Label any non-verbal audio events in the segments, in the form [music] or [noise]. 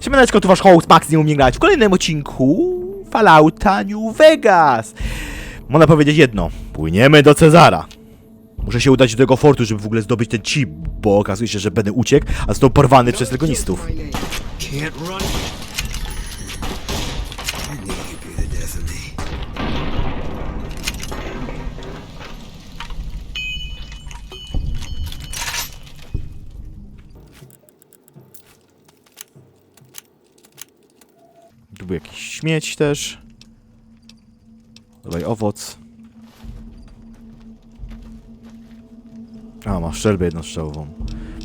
Siemaneczko, tu wasz host Max nie umie grać w kolejnym odcinku Fallouta New Vegas. Można powiedzieć jedno, płyniemy do Cezara. Muszę się udać do tego fortu, żeby w ogóle zdobyć ten chip, bo okazuje się, że będę uciekł, a został porwany przez legonistów. Can't run. Był jakiś śmieć też. Dawaj owoc. A, masz strzelbę jednostrzałową.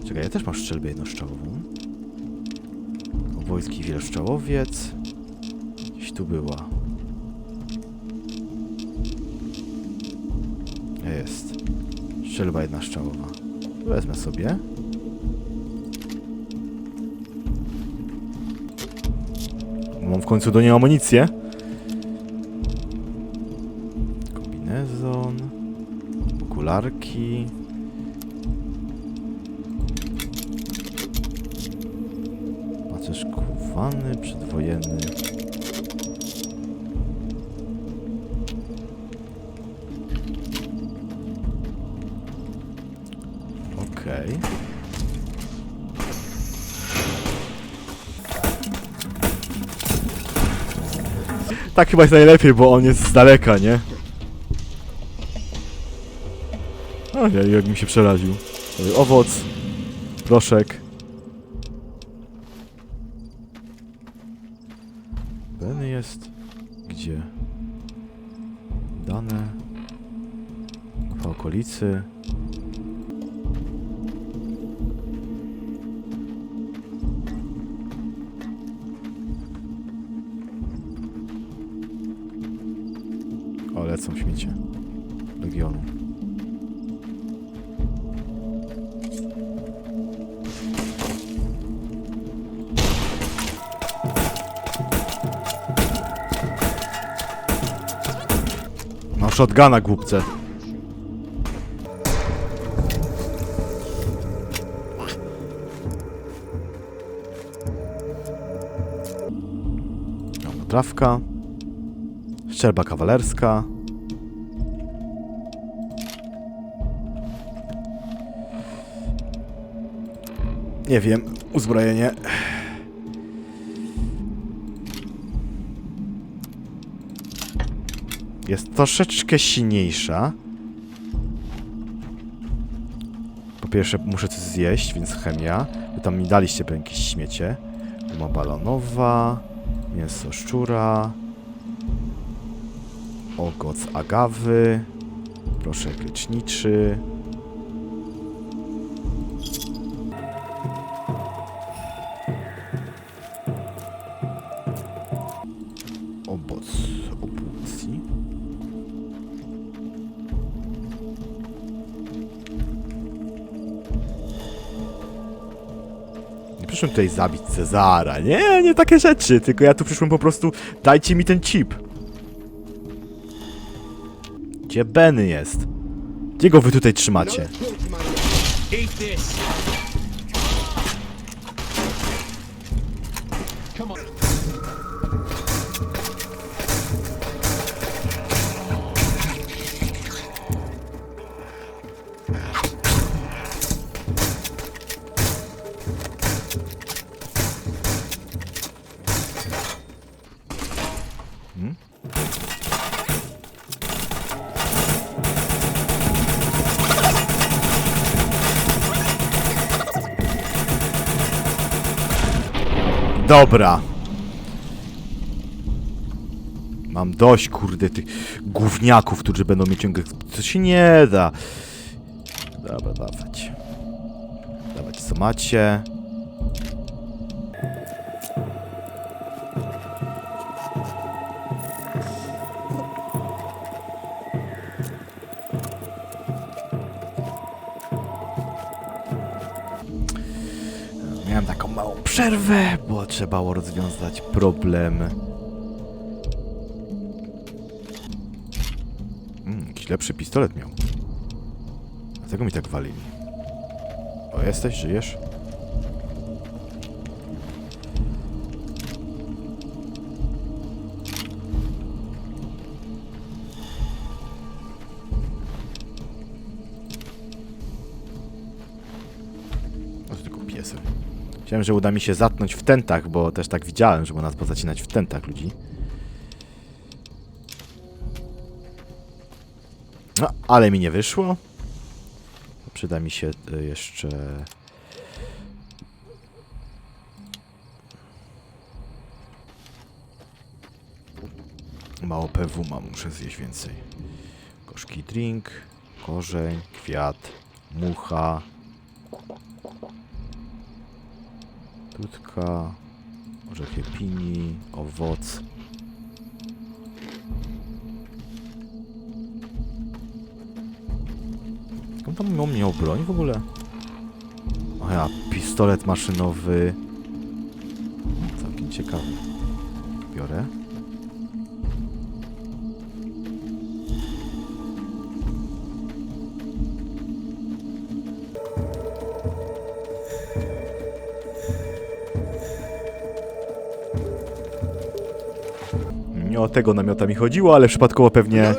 Czekaj, ja też mam strzelbę jednostrzałową. Wojski wielostrzałowiec. Gdzieś tu była. Jest. Strzelba jednostrzałowa. Wezmę sobie. Mam w końcu do niej amunicję. Kombinezon. Okularki. Macerz kuwany, przedwojenny. Okej. Tak chyba jest najlepiej, bo on jest z daleka, nie? O, ja, jak mi się przeraził. Owoc, proszek. Ten jest... Gdzie? Dane... W okolicy... Lecą śmiecie. Legionu. No, shotguna, głupce. Trawka. Szczerba kawalerska. Nie wiem, uzbrojenie. Jest troszeczkę silniejsza. Po pierwsze muszę coś zjeść, więc chemia. Wy tam mi daliście jakieś śmiecie. Guma balonowa, mięso szczura, ogoc agawy, proszek leczniczy. Przyszłem tutaj zabić Cezara. Nie, nie takie rzeczy. Tylko ja tu przyszłem po prostu. Dajcie mi ten chip. Gdzie Benny jest? Gdzie go wy tutaj trzymacie? Dobra. Mam dość, kurde, tych gówniaków, którzy będą mnie ciągle... To się nie da. Dobra, dawać. Dawać co macie. Miałem taką małą przerwę, trzeba było rozwiązać problem. Mm, jakiś lepszy pistolet miał. Dlatego mi tak walili. O, jesteś? Żyjesz? Myślałem, że uda mi się zatnąć w tentach, bo też tak widziałem, że można pozacinać w tentach ludzi. No, ale mi nie wyszło. Przyda mi się y, jeszcze... Mało PW mam, muszę zjeść więcej. Gorzki drink, korzeń, kwiat, mucha, tutka, orzechy pini, owoc. Skąd tam miał broń w ogóle? O ja, pistolet maszynowy. Całkiem ciekawy. Biorę. Nie o tego namiota mi chodziło, ale przypadkowo pewnie...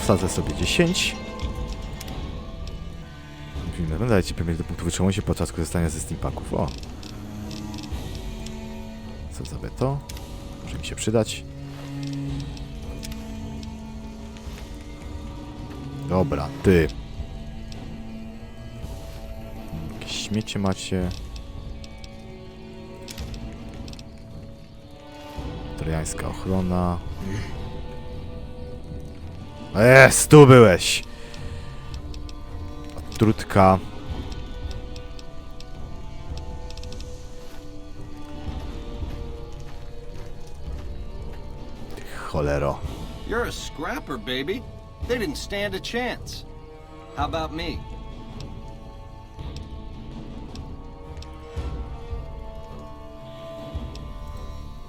wsadzę sobie 10. Mówimy, dajcie premier do punktu wytrzymałości podczas korzystania ze steampaków. O. Co za to? Może mi się przydać. Dobra, ty. Jakieś śmiecie macie. Trojańska ochrona. Jest, tu byłeś! Trutka. Cholero. You're a scrapper, baby. They didn't stand a chance. How about me?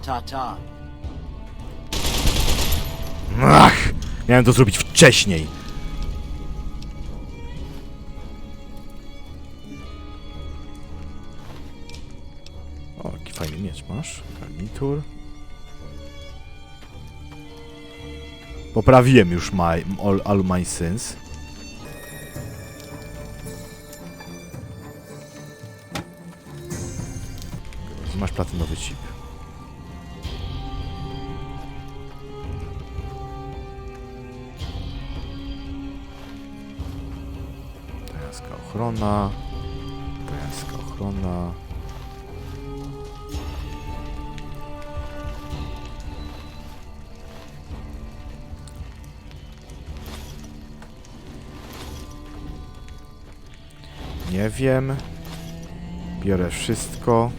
Ta-ta. Miałem to zrobić wcześniej. O, jaki fajny miecz masz. Garnitur. Poprawiłem już my, all, all my sins. Masz platynowy chip. Ochrona. Trojańska ochrona. Nie wiem. Biorę wszystko.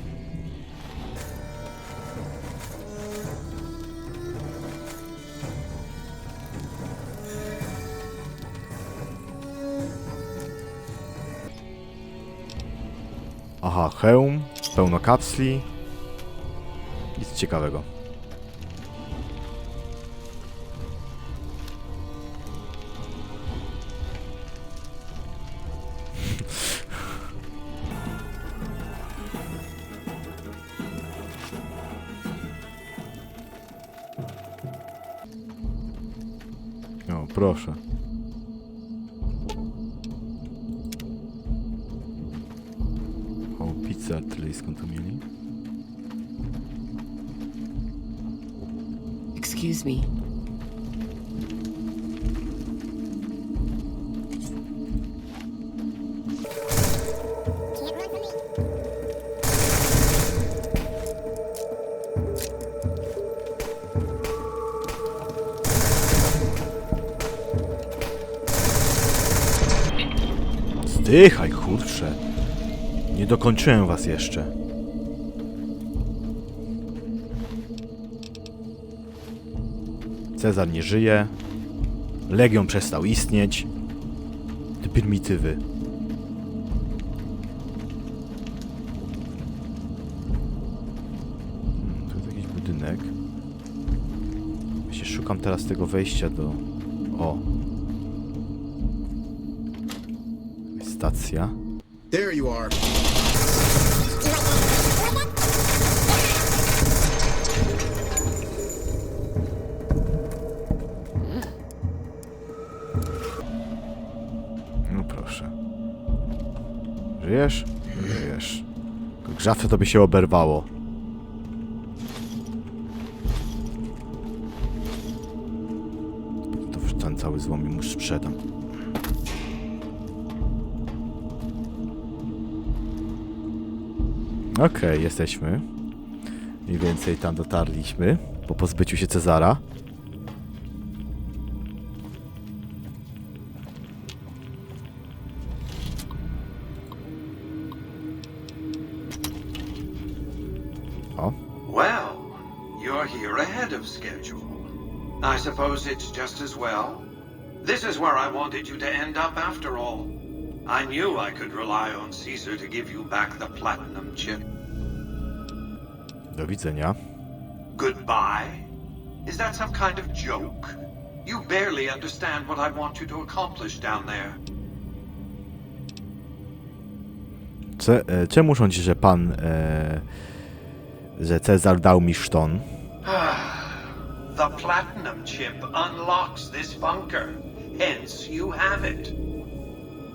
Hełm, pełno kapsli. Nic ciekawego. [laughs] O, proszę. dodatli, skąd to mieli? Excuse me. Zdychaj, dokończyłem was jeszcze. Cezar nie żyje. Legion przestał istnieć. Te prymitywy. Hmm, Właśnie szukam teraz tego wejścia do... O. Stacja. There you are. Żyjesz? Żyjesz. Grzawce to by się oberwało. To już ten cały złom mu sprzedam. Okej, jesteśmy. Mniej więcej tam dotarliśmy po pozbyciu się Cezara. Well, you're here ahead of schedule. I suppose it's just as well. This is where I wanted you to end up after all. I knew I could rely on Caesar to give you back the platinum chip. do widzenia. Goodbye? Is that some kind of joke? You barely understand what I want you to accomplish down there. E, czemu rządzi, że pan, e, że Cezar dał mi szton? Ah, the platinum chip unlocks this bunker. Hence, you have it.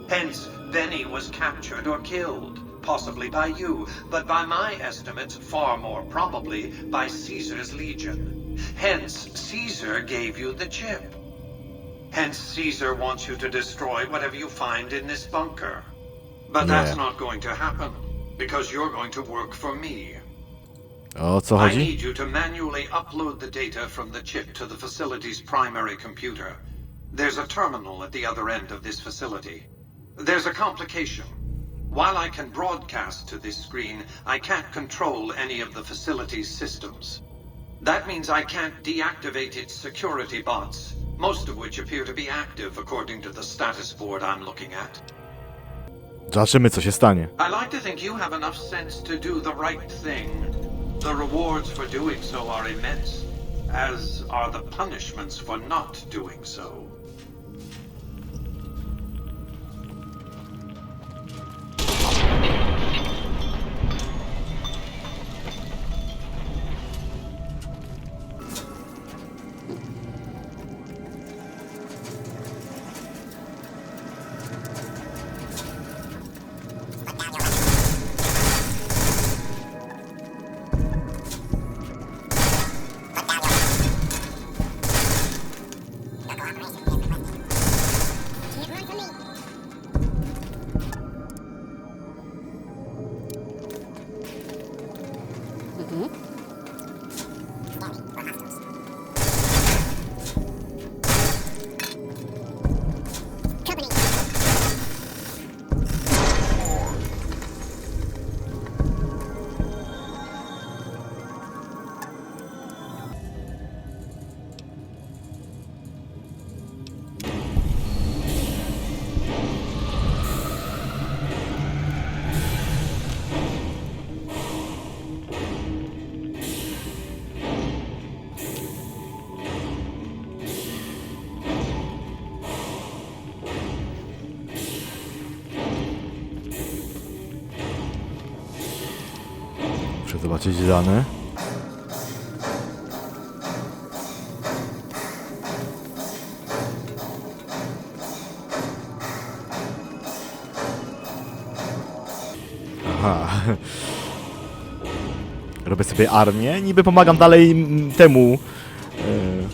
Hence, Benny was captured or killed. Possibly by you, but by my estimates, far more probably by Caesar's legion. Hence, Caesar gave you the chip. Hence, Caesar wants you to destroy whatever you find in this bunker. But Yeah. that's not going to happen, because you're going to work for me. Oh, o co I need you to manually upload the data from the chip to the facility's primary computer. There's a terminal at the other end of this facility. There's a complication. While I can broadcast to this screen, I can't control any of the facility's systems. That means I can't deactivate its security bots, most of which appear to be active according to the status board I'm looking at. Zobaczymy, co się stanie. I like to think you have enough sense to do the right thing. The rewards for doing so are immense, as are the punishments for not doing so. Zobaczyć dane. Aha. [laughs] Robię sobie armię, niby pomagam dalej temu. e,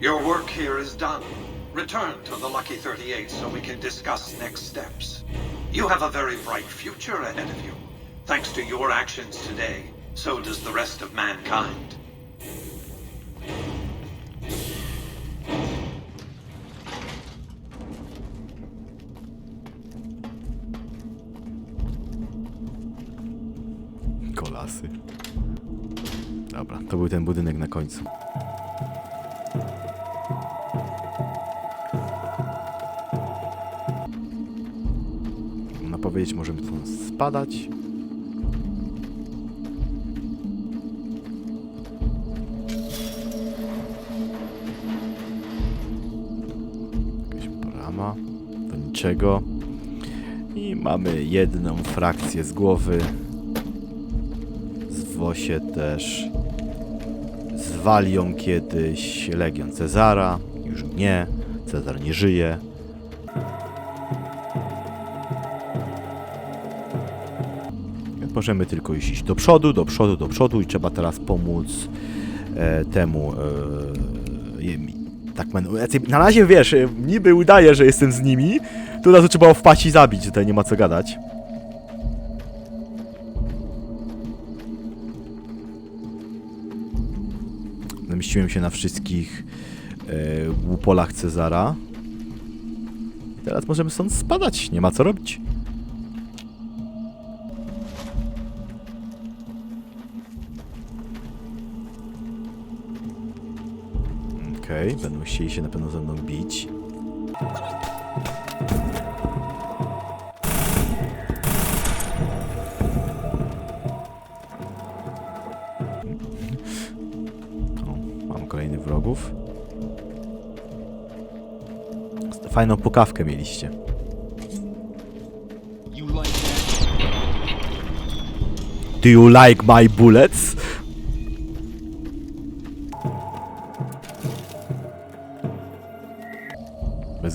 Your work here is done. Return to the Lucky 38 so we can discuss next steps. You have a very bright future ahead of you. Thanks to your actions today, so does the rest of mankind. Kolasy. Dobra, to był ten budynek na końcu. powiedzieć, możemy stąd spadać. Jakaś brama do niczego. I mamy jedną frakcję z głowy. Z Wosie też zwalią kiedyś Legion Cezara. Już nie, Cezar nie żyje. Możemy tylko iść do przodu, do przodu, do przodu i trzeba teraz pomóc e, temu. E, tak, na razie wiesz, e, niby udaje, że jestem z nimi, to od razu trzeba wpaść i zabić, tutaj nie ma co gadać. Namieściłem się na wszystkich e, łupolach Cezara. I teraz możemy stąd spadać, nie ma co robić. Okej, będą chcieli się na pewno ze mną bić. Mam kolejnych wrogów. Fajną pukawkę mieliście. Do you like my bullets?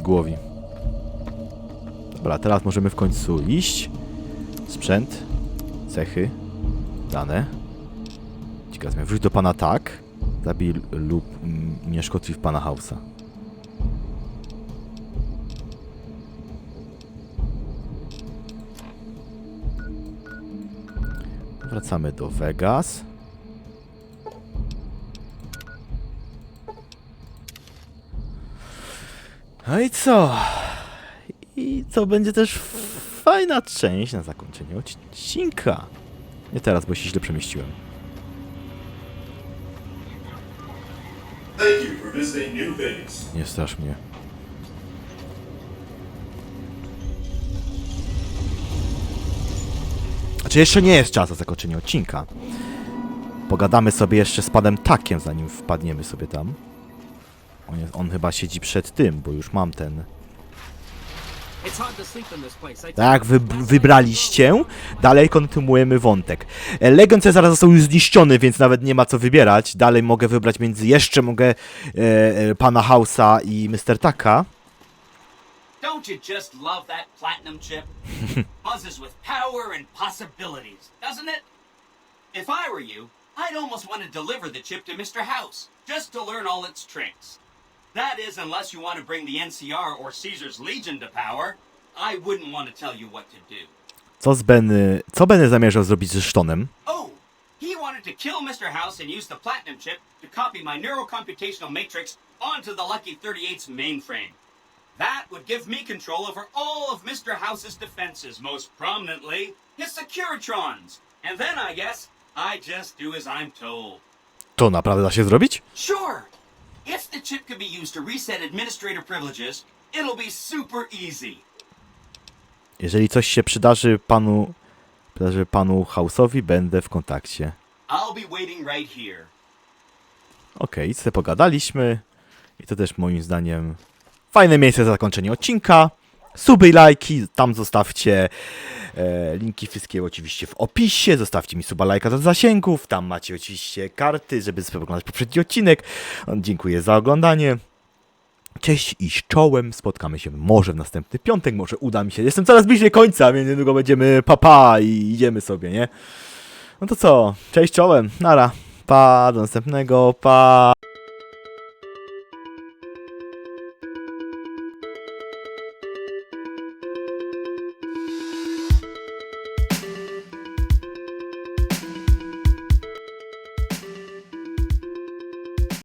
Głowi. Dobra, teraz możemy w końcu iść. Sprzęt, cechy, dane. Ciekawe, wróć do pana tak. Zabij lub mm, nie w pana Hausa. Wracamy do Vegas. No i co? I to będzie też fajna część na zakończenie odcinka. Nie teraz, bo się źle przemieściłem. Nie strasz mnie. Znaczy jeszcze nie jest czas na zakończenie odcinka. Pogadamy sobie jeszcze z panem Takiem, zanim wpadniemy sobie tam. On, jest, on chyba siedzi przed tym, bo już mam ten... Tak, wy, wybraliście. Dalej kontynuujemy wątek. E, Legion Cezara został już zniszczony, więc nawet nie ma co wybierać. Dalej mogę wybrać między... Jeszcze mogę e, e, pana Hausa i Mr. Taka. Don't you just love that platinum chip? [laughs] Buzzes with power and possibilities, doesn't it? If I were you, I'd almost want to deliver the chip to Mr. House, just to learn all its tricks. That is, unless you want to bring the NCR or Caesar's Legion to power. I wouldn't want to tell you what to do. Co z Benny... Co Benny zamierzał zrobić ze Sztonem? Oh, he wanted to kill Mr. House and use the platinum chip to copy my neurocomputational matrix onto the Lucky 38's mainframe. That would give me control over all of Mr. House's defenses, most prominently his Securitrons. And then I guess I just do as I'm told. To naprawdę da się zrobić? Sure, if the chip can be used to reset administrator privileges, it'll be super easy. Jeżeli coś się przydarzy panu... Przydarzy panu House'owi, będę w kontakcie. I'll be waiting right here. Okej, okay, pogadaliśmy. I to też moim zdaniem fajne miejsce za zakończenie odcinka. Suby i lajki, tam zostawcie e, linki wszystkie oczywiście w opisie. Zostawcie mi suba lajka do zasięgów. Tam macie oczywiście karty, żeby sobie oglądać poprzedni odcinek. Dziękuję za oglądanie. Cześć i z czołem. Spotkamy się może w następny piątek, może uda mi się. Jestem coraz bliżej końca, więc niedługo będziemy papa i idziemy sobie, nie? No to co? Cześć czołem. Nara. Pa, do następnego. Pa.